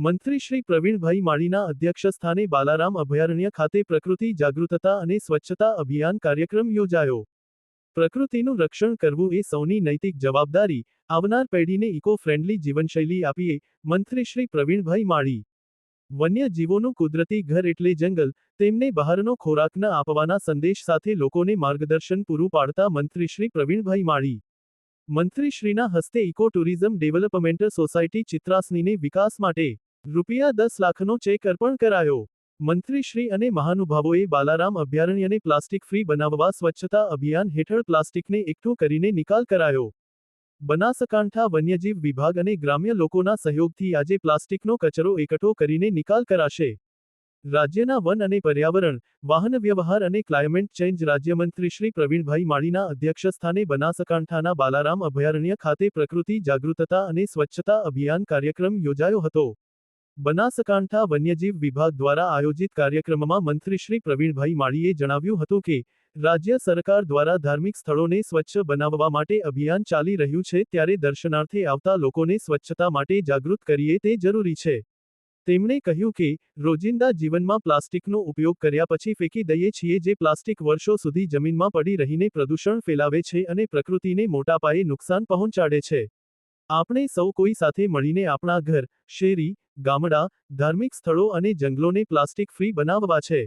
મંત્રી શ્રી પ્રવીણભાઈ માળીના અધ્યક્ષસ્થાને બાલારામ અભયારણ્ય ખાતે પ્રકૃતિ જાગૃતતા અને સ્વચ્છતા અભિયાન કાર્યક્રમ યોજાયો. પ્રકૃતિનું રક્ષણ કરવું એ સૌની નૈતિક જવાબદારી, આવનાર પેઢીને ઇકો ફ્રેન્ડલી જીવનશૈલી આપીએ મંત્રી શ્રી પ્રવીણભાઈ માળી. વન્ય જીવોનું કુદરતી ઘર એટલે જંગલ, તેમને બહારનો ખોરાક ન આપવાના સંદેશ સાથે લોકોને માર્ગદર્શન પૂરું પાડતા મંત્રી શ્રી પ્રવીણભાઈ માળી. મંત્રીશ્રીના હસ્તે ઇકો ટુરિઝમ ડેવલપમેન્ટ સોસાયટી ચિત્રાસનીને વિકાસ માટે રૂપિયા દસ લાખનો ચેક અર્પણ કરાયો. મંત્રીશ્રી અને મહાનુભાવોએ બાલારામ અભયારણ્યને પ્લાસ્ટિક ફ્રી બનાવવા સ્વચ્છતા અભિયાન હેઠળ પ્લાસ્ટિકને એકઠું કરીને નિકાલ કરાયો. બનાસકાંઠા વન્યજીવ વિભાગ અને ગ્રામ્ય લોકોના સહયોગથી આજે પ્લાસ્ટિકનો કચરો એકઠો કરીને નિકાલ કરાશે. રાજ્યના વન અને પર્યાવરણ, વાહન વ્યવહાર અને ક્લાઇમેટ ચેન્જ રાજ્યમંત્રી શ્રી પ્રવીણભાઈ માળીના અધ્યક્ષસ્થાને બનાસકાંઠાના બાલારામ અભયારણ્ય ખાતે પ્રકૃતિ જાગૃતતા અને સ્વચ્છતા અભિયાન કાર્યક્રમ યોજાયો હતો. બનાસકાંઠા વન્યજીવ વિભાગ દ્વારા આયોજિત કાર્યક્રમમાં મંત્રી શ્રી પ્રવીણભાઈ માળીએ જણાવ્યું હતું કે, રાજ્ય સરકાર દ્વારા ધાર્મિક સ્થળોને સ્વચ્છ બનાવવા માટે અભિયાન ચાલી રહ્યું છે ત્યારે દર્શનાર્થે આવતા લોકોને સ્વચ્છતા માટે જાગૃત કરીએ તે જરૂરી છે. તેમણે કહ્યું કે, રોજિંદા જીવનમાં પ્લાસ્ટિકનો ઉપયોગ કર્યા પછી ફેંકી દઈએ છીએ જે પ્લાસ્ટિક વર્ષો સુધી જમીનમાં પડી રહીને પ્રદૂષણ ફેલાવે છે અને પ્રકૃતિને મોટા પાયે નુકસાન પહોંચાડે છે. આપણે સૌ કોઈ સાથે મળીને આપણા ઘર, શેરી ગામડા, ધાર્મિક સ્થળો અને જંગલોને પ્લાસ્ટિક ફ્રી બનાવવા છે.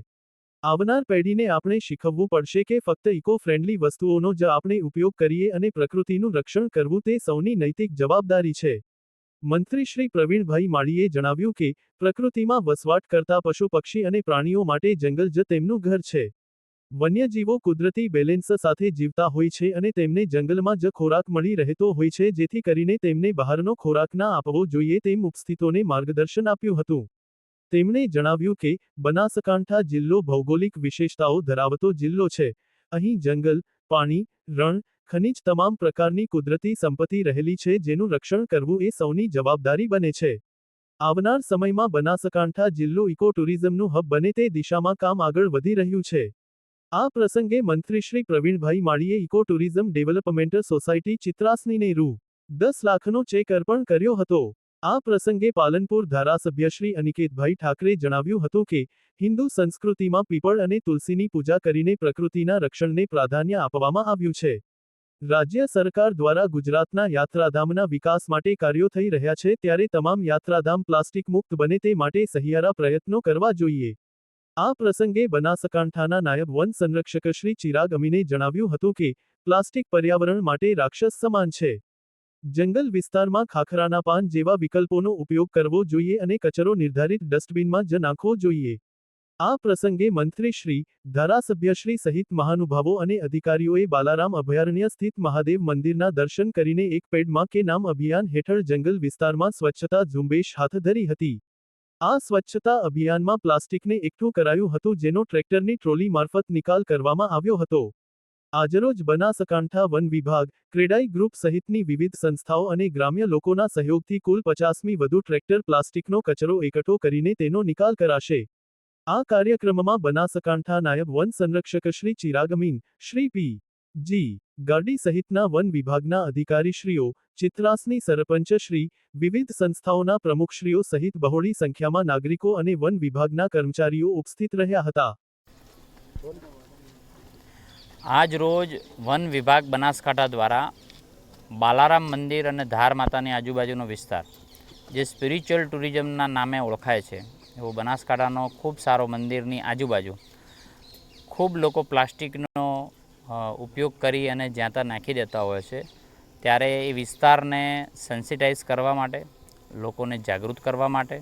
આવનાર પેઢીને આપણે શીખવવું પડશે કે ફક્ત ઇકો ફ્રેન્ડલી વસ્તુઓનો જ આપણે ઉપયોગ કરીએ અને પ્રકૃતિનું રક્ષણ કરવું તે સૌની નૈતિક જવાબદારી છે. મંત્રી શ્રી પ્રવીણભાઈ માળીએ જણાવ્યું કે, પ્રકૃતિમાં વસવાટ કરતા પશુ પક્ષી અને પ્રાણીઓ માટે જંગલ જ તેમનું ઘર છે. વન્યજીવો કુદરતી બેલેન્સ સાથે જીવતા હોય છે અને તેમને જંગલમાં જ ખોરાક મળી રહેતો હોય છે, જેથી કરીને તેમને બહારનો ખોરાક ના આપવો જોઈએ તેમ ઉપસ્થિતોને માર્ગદર્શન આપ્યું હતું. તેમણે જણાવ્યું કે, બનાસકાંઠા જિલ્લો ભૌગોલિક વિશેષતાઓ ધરાવતો જિલ્લો છે. અહીં જંગલ, પાણી, રણ, ખનિજ તમામ પ્રકારની કુદરતી સંપત્તિ રહેલી છે જેનું રક્ષણ કરવું એ સૌની જવાબદારી બને છે. આવનાર સમયમાં બનાસકાંઠા જિલ્લો ઇકો ટુરિઝમનું હબ બને તે દિશામાં કામ આગળ વધી રહ્યું છે. આ પ્રસંગે મંત્રી શ્રી પ્રવીણભાઈ માળીએ ઇકો ટુરિઝમ ડેવલપમેન્ટ સોસાયટી ચિત્રાસનીને રૂ. દસ લાખનો ચેક અર્પણ કર્યો હતો. આ પ્રસંગે પાલનપુર ધારાસભ્ય શ્રી અનિકેતભાઈ ઠાકરે જણાવ્યું હતું કે, હિન્દુ સંસ્કૃતિમાં પીપળ અને તુલસીની પૂજા કરીને પ્રકૃતિના રક્ષણને પ્રાધાન્ય આપવામાં આવ્યું છે. રાજ્ય સરકાર દ્વારા ગુજરાતના યાત્રાધામના વિકાસ માટે કાર્યો થઈ રહ્યા છે ત્યારે તમામ યાત્રાધામ પ્લાસ્ટિક મુક્ત બને તે માટે સહિયારા પ્રયત્નો કરવા જોઈએ. આ પ્રસંગે બનાસકાંઠાના નાયબ વન સંરક્ષક શ્રી ચિરાગ અમીને જણાવ્યું હતું કે, પ્લાસ્ટિક પર્યાવરણ માટે રાક્ષસ સમાન છે. જંગલ વિસ્તારમાં ખાખરાના પાન જેવા વિકલ્પોનો ઉપયોગ કરવો જોઈએ અને કચરો નિર્ધારિત ડસ્ટબિનમાં જ નાખવો જોઈએ. આ પ્રસંગે મંત્રીશ્રી ધારાસભ્યશ્રી સહિત મહાનુભાવો અને અધિકારીઓએ બાલારામ અભયારણ્ય સ્થિત મહાદેવ મંદિરના દર્શન કરીને એક પેડમાં કે નામ અભિયાન હેઠળ જંગલ વિસ્તારમાં સ્વચ્છતા ઝુંબેશ હાથ ધરી હતી. આ સ્વચ્છતા અભિયાનમાં પ્લાસ્ટિકને એકઠું કરાયું હતું જેનો ટ્રેક્ટરની ટ્રોલી મારફત નિકાલ કરવામાં આવ્યો હતો. આજરોજ બનાસકાંઠા વન વિભાગ, ક્રેડાઈ ગ્રુપ સહિતની વિવિધ સંસ્થાઓ અને ગ્રામ્ય લોકોના સહયોગથી કુલ પચાસમી વધુ ટ્રેક્ટર પ્લાસ્ટિકનો કચરો એકઠો કરીને તેનો નિકાલ કરાશે. આ કાર્યક્રમમાં બનાસકાંઠા નાયબ વન સંરક્ષક શ્રી ચિરાગમીન, શ્રી પી. જી. ગાડી સહિતના વન વિભાગના અધિકારીશ્રીઓ, ચિત્રાસની સરપંચ શ્રી વિવિધ સંસ્થાઓના પ્રમુખશ્રીઓ સહિત બહોળી સંખ્યામાં નાગરિકો અને વન વિભાગના કર્મચારીઓ ઉપસ્થિત રહ્યા હતા. આજ રોજ વન વિભાગ બનાસકાંઠા દ્વારા બાલારામ મંદિર અને ધાર માતાની આજુબાજુનો વિસ્તાર, જે સ્પિરિચ્યુઅલ ટુરિઝમના નામે ઓળખાય છે, એવો બનાસકાંઠાનો ખૂબ સારો મંદિરની આજુબાજુ, ખૂબ લોકો પ્લાસ્ટિકનો ઉપયોગ કરી અને જ્યાં ત્યાં નાખી દેતા હોય છે, ત્યારે એ વિસ્તારને સેન્સિટાઈઝ કરવા માટે, લોકોને જાગૃત કરવા માટે,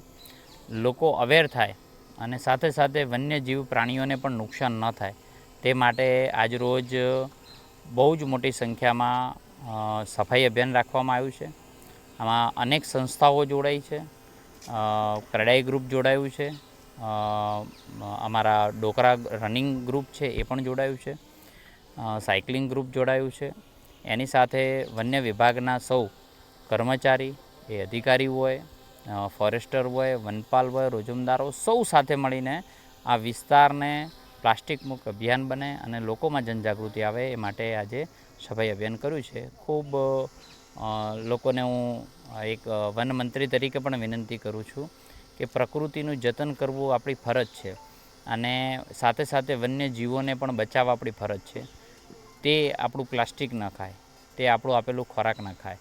લોકો અવેર થાય અને સાથે સાથે વન્યજીવ પ્રાણીઓને પણ નુકસાન ન થાય, તે માટે આજરોજ બહુ જ મોટી સંખ્યામાં સફાઈ અભિયાન રાખવામાં આવ્યું છે. આમાં અનેક સંસ્થાઓ જોડાઈ છે. ક્રડાઈ ગ્રુપ જોડાયું છે. અમારા ડોકરા રનિંગ ગ્રુપ છે એ પણ જોડાયું છે. સાયકલિંગ ગ્રુપ જોડાયું છે. એની સાથે વન્ય વિભાગના સૌ કર્મચારી એ અધિકારી હોય ફોરેસ્ટર હોય, વનપાલ હોય, રોજમદારો સૌ સાથે મળીને આ વિસ્તારને પ્લાસ્ટિક મુક્ત અભિયાન બને અને લોકોમાં જનજાગૃતિ આવે એ માટે આજે સફાઈ અભિયાન કર્યું છે. ખૂબ લોકોને હું એક વન મંત્રી તરીકે પણ વિનંતી કરું છું કે પ્રકૃતિનું જતન કરવું આપણી ફરજ છે અને સાથે સાથે વન્ય જીવોને પણ બચાવવા આપણી ફરજ છે. તે આપણું પ્લાસ્ટિક ન ખાય, તે આપણું આપેલું ખોરાક ન ખાય.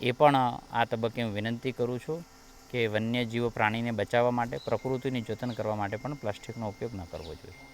એ પણ આ તબક્કે હું વિનંતી કરું છું કે વન્યજીવો પ્રાણીને બચાવવા માટે, પ્રકૃતિની જતન કરવા માટે પણ પ્લાસ્ટિકનો ઉપયોગ ન કરવો જોઈએ.